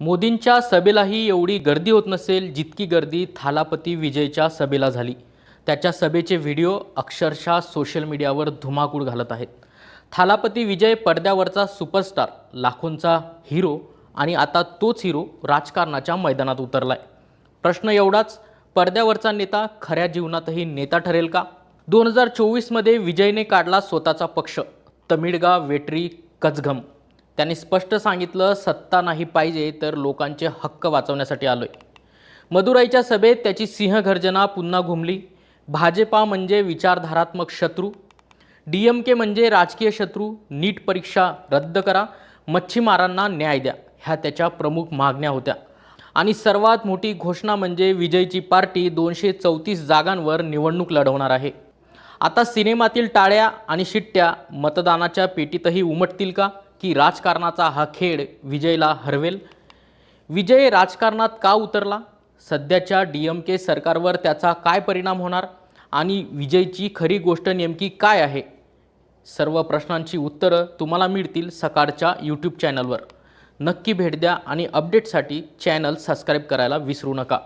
मोदींच्या सभेलाही एवढी गर्दी होत नसेल जितकी गर्दी थालापती विजयच्या सभेला झाली. त्याच्या सभेचे व्हिडिओ अक्षरशः सोशल मीडियावर धुमाकूळ घालत आहेत. थालापती विजय पडद्यावरचा सुपरस्टार लाखोंचा हिरो आणि आता तोच हिरो राजकारणाच्या मैदानात उतरलाय. प्रश्न एवढाच पडद्यावरचा नेता खऱ्या जीवनातही नेता ठरेल का? दोन हजार चोवीसमध्ये विजयने काढला स्वतःचा पक्ष तमिळगा वेटरी कचघम त्यांनी स्पष्ट सांगितलं सत्ता नाही पाहिजे तर लोकांचे हक्क वाचवण्यासाठी आलोय. मदुराईच्या सभेत त्याची सिंहगर्जना पुन्हा घुमली. भाजपा म्हणजे विचारधारात्मक शत्रू. डी एम के म्हणजे राजकीय शत्रू. नीट परीक्षा रद्द करा. मच्छीमारांना न्याय द्या. ह्या त्याच्या प्रमुख मागण्या होत्या. आणि सर्वात मोठी घोषणा म्हणजे विजयची पार्टी दोनशे चौतीस जागांवर निवडणूक लढवणार आहे. आता सिनेमातील टाळ्या आणि शिट्ट्या मतदानाच्या पेटीतही उमटतील का? की राजकारणाचा हा खेळ विजयला हरवेल. विजय राजकारणात का उतरला? सध्याच्या डी एम के सरकारवर त्याचा काय परिणाम होणार? आणि विजयची खरी गोष्ट नेमकी काय आहे? सर्व प्रश्नांची उत्तरं तुम्हाला मिळतील सकाळच्या यूट्यूब चॅनलवर नक्की भेट द्या आणि अपडेटसाठी चॅनल सबस्क्राईब करायला विसरू नका.